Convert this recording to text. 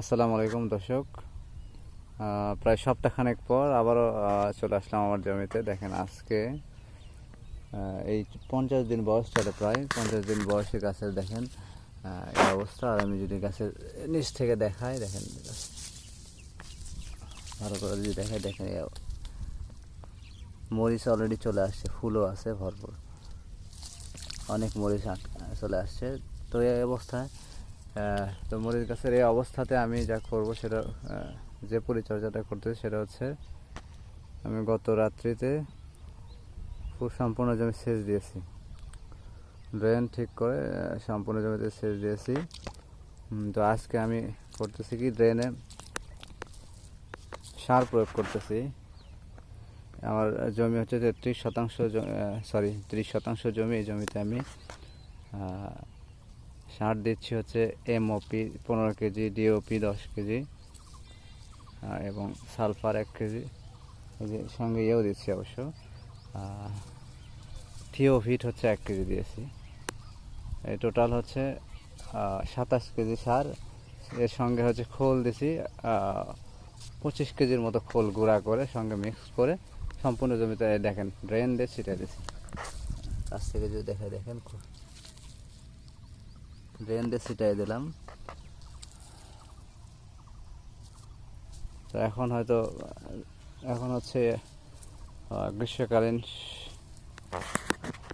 আসসালামু আলাইকুম, দর্শক। প্রায় সপ্তাহখানেক পর আবারও চলে আসলাম আমার জমিতে। দেখেন আজকে এই পঞ্চাশ দিন বয়স চলে প্রায়। পঞ্চাশ দিন বয়সে গাছের দেখেন এই অবস্থা। আর আমি যদি গাছের নিচ থেকে দেখাই, দেখেন, ভালো করে যদি দেখাই, দেখেন, এই মরিচ অলরেডি চলে আসছে, ফুলও আছে ভরপুর। অনেক মরিচ চলে আসছে। তো এই অবস্থায় তো মরিচ গাছের এই অবস্থাতে আমি যা করব সেটা যে পরিচর্যাটা করতেছি সেটা হচ্ছে, আমি গত রাত্রিতে খুব সম্পূর্ণ জমি সেচ দিয়েছি। ড্রেন ঠিক করে সম্পূর্ণ জমিতে সেচ দিয়েছি। তো আজকে আমি করতেছি কি ড্রেনে সার প্রয়োগ করতেছি। আমার জমি হচ্ছে তেত্রিশ শতাংশ সরি ত্রিশ শতাংশ জমি, এই জমিতে আমি সার দিচ্ছি হচ্ছে এমওপি পনেরো কেজি ডিওপি দশ কেজি এবং সালফার এক কেজি। এই সঙ্গে ইয়েও দিচ্ছি অবশ্য থিওভিট হচ্ছে এক কেজি দিয়েছি। এই টোটাল হচ্ছে সাতাশ কেজি সার। এর সঙ্গে হচ্ছে খোল দিছি পঁচিশ কেজির মতো খোল গুঁড়া করে, সঙ্গে মিক্স করে সম্পূর্ণ জমিতে দেখেন ড্রেন দিয়ে ছিটে দিছি। কাছ থেকে যদি দেখে দেখেন ড্রেন দিয়ে ছিটাই দিলাম। তো এখন হয়তো এখন হচ্ছে গ্রীষ্মকালীন